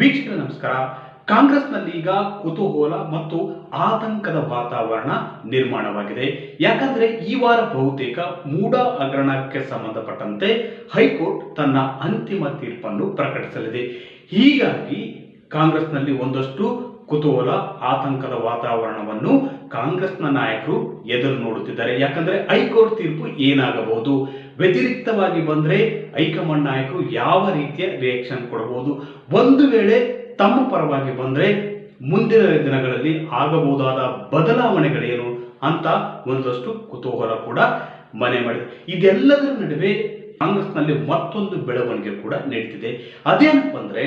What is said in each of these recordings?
ವೀಕ್ಷಕರ ನಮಸ್ಕಾರ. ಕಾಂಗ್ರೆಸ್ನಲ್ಲಿ ಈಗ ಕುತೂಹಲ ಮತ್ತು ಆತಂಕದ ವಾತಾವರಣ ನಿರ್ಮಾಣವಾಗಿದೆ. ಯಾಕಂದ್ರೆ ಈ ವಾರ ಬಹುತೇಕ ಮೂಡ ಹಗರಣಕ್ಕೆ ಸಂಬಂಧಪಟ್ಟಂತೆ ಹೈಕೋರ್ಟ್ ತನ್ನ ಅಂತಿಮ ತೀರ್ಪನ್ನು ಪ್ರಕಟಿಸಲಿದೆ. ಹೀಗಾಗಿ ಕಾಂಗ್ರೆಸ್ನಲ್ಲಿ ಒಂದಷ್ಟು ಕುತೂಹಲ, ಆತಂಕದ ವಾತಾವರಣವನ್ನು ಕಾಂಗ್ರೆಸ್ನ ನಾಯಕರು ಎದುರು ನೋಡುತ್ತಿದ್ದಾರೆ. ಯಾಕಂದ್ರೆ ಹೈಕೋರ್ಟ್ ತೀರ್ಪು ಏನಾಗಬಹುದು? ವ್ಯತಿರಿಕ್ತವಾಗಿ ಬಂದರೆ ಹೈಕಮಾಂಡ್ ನಾಯಕರು ಯಾವ ರೀತಿಯ ರಿಯಾಕ್ಷನ್ ಕೊಡಬಹುದು ಒಂದು ವೇಳೆ ತಮ್ಮ ಪರವಾಗಿ ಬಂದರೆ ಮುಂದಿನ ದಿನಗಳಲ್ಲಿ ಆಗಬಹುದಾದ ಬದಲಾವಣೆಗಳೇನು ಅಂತ ಒಂದಷ್ಟು ಕುತೂಹಲ ಕೂಡ ಮನೆ ಮಾಡಿದೆ. ಇದೆಲ್ಲದರ ನಡುವೆ ಕಾಂಗ್ರೆಸ್ನಲ್ಲಿ ಮತ್ತೊಂದು ಬೆಳವಣಿಗೆ ಕೂಡ ನಡೀತಿದೆ. ಅದೇನಪ್ಪ ಅಂದರೆ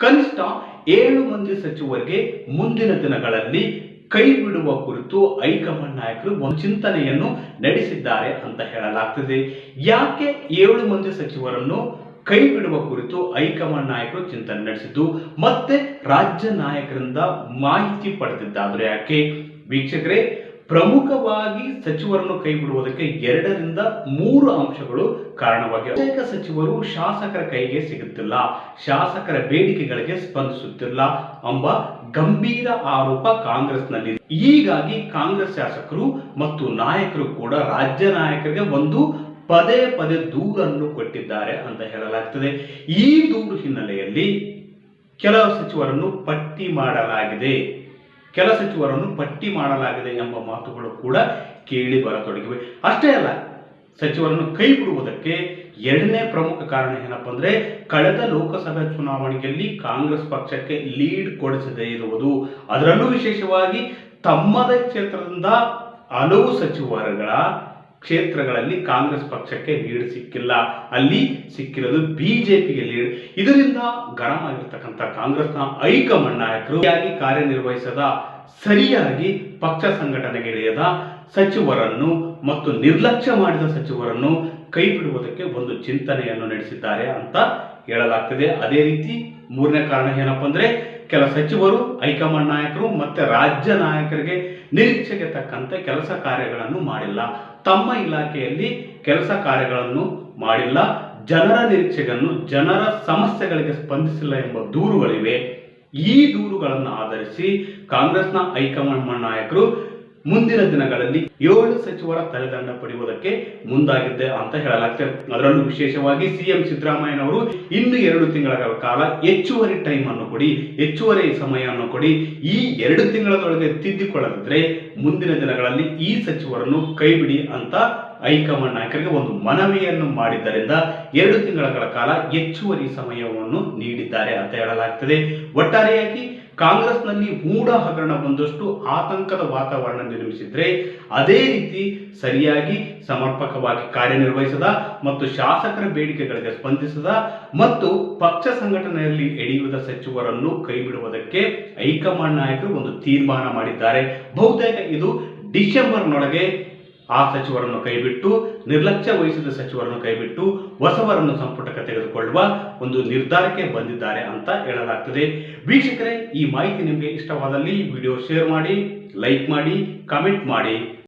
ಕನಿಷ್ಠ ಏಳು ಮಂದಿ ಸಚಿವರಿಗೆ ಮುಂದಿನ ದಿನಗಳಲ್ಲಿ ಕೈ ಬಿಡುವ ಕುರಿತು ಹೈಕಮಾಂಡ್ ನಾಯಕರು ಒಂದು ಚಿಂತನೆಯನ್ನು ನಡೆಸಿದ್ದಾರೆ ಅಂತ ಹೇಳಲಾಗ್ತದೆ. ಯಾಕೆ ಏಳು ಮಂದಿ ಸಚಿವರನ್ನು ಕೈ ಬಿಡುವ ಕುರಿತು ಹೈಕಮಾಂಡ್ ನಾಯಕರು ಚಿಂತನೆ ನಡೆಸಿದ್ದು? ಮತ್ತೆ ರಾಜ್ಯ ನಾಯಕರಿಂದ ಮಾಹಿತಿ ಪಡೆದಿದ್ದಾದ್ರೆ ಯಾಕೆ? ವೀಕ್ಷಕರೇ ಪ್ರಮುಖವಾಗಿ ಸಚಿವರನ್ನು ಕೈಬಿಡುವುದಕ್ಕೆ ಎರಡರಿಂದ ಮೂರು ಅಂಶಗಳು ಕಾರಣವಾಗಿವೆ. ಅನೇಕ ಸಚಿವರು ಶಾಸಕರ ಕೈಗೆ ಸಿಗುತ್ತಿಲ್ಲ. ಶಾಸಕರ ಬೇಡಿಕೆಗಳಿಗೆ ಸ್ಪಂದಿಸುತ್ತಿಲ್ಲ ಎಂಬ ಗಂಭೀರ ಆರೋಪ ಕಾಂಗ್ರೆಸ್ನಲ್ಲಿ. ಹೀಗಾಗಿ ಕಾಂಗ್ರೆಸ್ ಶಾಸಕರು ಮತ್ತು ನಾಯಕರು ಕೂಡ ರಾಜ್ಯ ನಾಯಕರಿಗೆ ಒಂದು ಪದೇ ಪದೇ ದೂರನ್ನು ಕೊಟ್ಟಿದ್ದಾರೆ ಅಂತ ಹೇಳಲಾಗ್ತದೆ. ಈ ದೂರು ಹಿನ್ನೆಲೆಯಲ್ಲಿ ಕೆಲವು ಸಚಿವರನ್ನು ಪಟ್ಟಿ ಮಾಡಲಾಗಿದೆ. ಕೆಲ ಸಚಿವರನ್ನು ಪಟ್ಟಿ ಮಾಡಲಾಗಿದೆ ಎಂಬ ಮಾತುಗಳು ಕೂಡ ಕೇಳಿ ಬರತೊಡಗಿವೆ. ಅಷ್ಟೇ ಅಲ್ಲ, ಸಚಿವರನ್ನು ಕೈ ಬಿಡುವುದಕ್ಕೆ ಎರಡನೇ ಪ್ರಮುಖ ಕಾರಣ ಏನಪ್ಪ ಅಂದರೆ ಕಳೆದ ಲೋಕಸಭೆ ಚುನಾವಣೆಯಲ್ಲಿ ಕಾಂಗ್ರೆಸ್ ಪಕ್ಷಕ್ಕೆ ಲೀಡ್ ಕೊಡಿಸದೇ ಇರುವುದು. ಅದರಲ್ಲೂ ವಿಶೇಷವಾಗಿ ತಮ್ಮದೇ ಕ್ಷೇತ್ರದಿಂದ ಹಲವು ಸಚಿವರುಗಳ ಕ್ಷೇತ್ರಗಳಲ್ಲಿ ಕಾಂಗ್ರೆಸ್ ಪಕ್ಷಕ್ಕೆ ಲೀಡ್ ಸಿಕ್ಕಿಲ್ಲ. ಅಲ್ಲಿ ಸಿಕ್ಕಿರೋದು ಬಿಜೆಪಿಗೆ ಲೀಡ್. ಇದರಿಂದ ಗರಂ ಆಗಿರ್ತಕ್ಕಂಥ ಕಾಂಗ್ರೆಸ್ನ ಹೈಕಮಾಂಡ್ ನಾಯಕರು ಕಾರ್ಯನಿರ್ವಹಿಸದ, ಸರಿಯಾಗಿ ಪಕ್ಷ ಸಂಘಟನೆಗೆ ಇಳಿಯದ ಸಚಿವರನ್ನು ಮತ್ತು ನಿರ್ಲಕ್ಷ್ಯ ಮಾಡಿದ ಸಚಿವರನ್ನು ಕೈ ಬಿಡುವುದಕ್ಕೆ ಒಂದು ಚಿಂತನೆಯನ್ನು ನಡೆಸಿದ್ದಾರೆ ಅಂತ ಹೇಳಲಾಗ್ತದೆ. ಅದೇ ರೀತಿ ಮೂರನೇ ಕಾರಣ ಏನಪ್ಪ ಅಂದ್ರೆ ಕೆಲ ಸಚಿವರು, ಹೈಕಮಾಂಡ್ ನಾಯಕರು ಮತ್ತೆ ರಾಜ್ಯ ನಾಯಕರಿಗೆ ನಿರೀಕ್ಷೆಗೆ ತಕ್ಕಂತೆ ಕೆಲಸ ಕಾರ್ಯಗಳನ್ನು ಮಾಡಿಲ್ಲ. ತಮ್ಮ ಇಲಾಖೆಯಲ್ಲಿ ಕೆಲಸ ಕಾರ್ಯಗಳನ್ನು ಮಾಡಿಲ್ಲ. ಜನರ ನಿರೀಕ್ಷೆಗಳನ್ನು ಜನರ ಸಮಸ್ಯೆಗಳಿಗೆ ಸ್ಪಂದಿಸಿಲ್ಲ ಎಂಬ ದೂರುಗಳಿವೆ. ಈ ದೂರುಗಳನ್ನು ಆಧರಿಸಿ ಕಾಂಗ್ರೆಸ್ನ ಹೈಕಮಾಂಡ್ ನಾಯಕರು ಮುಂದಿನ ದಿನಗಳಲ್ಲಿ ಏಳು ಸಚಿವರ ತಲೆದಂಡ ಪಡೆಯುವುದಕ್ಕೆ ಮುಂದಾಗಿದೆ ಅಂತ ಹೇಳಲಾಗ್ತದೆ. ಅದರಲ್ಲೂ ವಿಶೇಷವಾಗಿ ಸಿಎಂ ಸಿದ್ದರಾಮಯ್ಯನವರು ಇನ್ನು ಎರಡು ತಿಂಗಳ ಕಾಲ ಹೆಚ್ಚುವರಿ ಟೈಮ್ ಅನ್ನು ಕೊಡಿ, ಹೆಚ್ಚುವರಿ ಸಮಯವನ್ನು ಕೊಡಿ. ಈ ಎರಡು ತಿಂಗಳದೊಳಗೆ ತಿದ್ದಿಕೊಳ್ಳದಿದ್ರೆ ಮುಂದಿನ ದಿನಗಳಲ್ಲಿ ಈ ಸಚಿವರನ್ನು ಕೈಬಿಡಿ ಅಂತ ಹೈಕಮಾಂಡ್ ನಾಯಕರಿಗೆ ಒಂದು ಮನವಿಯನ್ನು ಮಾಡಿದ್ದರಿಂದ ಎರಡು ತಿಂಗಳ ಕಾಲ ಹೆಚ್ಚುವರಿ ಸಮಯವನ್ನು ನೀಡಿದ್ದಾರೆ ಅಂತ ಹೇಳಲಾಗ್ತದೆ. ಒಟ್ಟಾರೆಯಾಗಿ ಕಾಂಗ್ರೆಸ್ನಲ್ಲಿ ಮೂಢ ಹಗರಣ ಬಂದಷ್ಟು ಆತಂಕದ ವಾತಾವರಣ ನಿರ್ಮಿಸಿದ್ರೆ ಅದೇ ರೀತಿ ಸರಿಯಾಗಿ ಸಮರ್ಪಕವಾಗಿ ಕಾರ್ಯನಿರ್ವಹಿಸದ ಮತ್ತು ಶಾಸಕರ ಬೇಡಿಕೆಗಳಿಗೆ ಸ್ಪಂದಿಸದ ಮತ್ತು ಪಕ್ಷ ಸಂಘಟನೆಯಲ್ಲಿ ಎಳೆಯುವುದ ಸಚಿವರನ್ನು ಕೈಬಿಡುವುದಕ್ಕೆ ಹೈಕಮಾಂಡ್ ನಾಯಕರು ಒಂದು ತೀರ್ಮಾನ ಮಾಡಿದ್ದಾರೆ. ಬಹುತೇಕ ಇದು ಡಿಸೆಂಬರ್ನೊಳಗೆ ಆ ಸಚಿವರನ್ನು ಕೈಬಿಟ್ಟು, ನಿರ್ಲಕ್ಷ್ಯ ವಹಿಸಿದ ಸಚಿವರನ್ನು ಕೈಬಿಟ್ಟು ಹೊಸವರನ್ನು ಸಂಪುಟಕ್ಕೆ ತೆಗೆದುಕೊಳ್ಳುವ ಒಂದು ನಿರ್ಧಾರಕ್ಕೆ ಬಂದಿದ್ದಾರೆ ಅಂತ ಹೇಳಲಾಗ್ತದೆ. ವೀಕ್ಷಕರೇ, ಈ ಮಾಹಿತಿ ನಿಮಗೆ ಇಷ್ಟವಾದಲ್ಲಿ ವಿಡಿಯೋ ಶೇರ್ ಮಾಡಿ, ಲೈಕ್ ಮಾಡಿ, ಕಮೆಂಟ್ ಮಾಡಿ.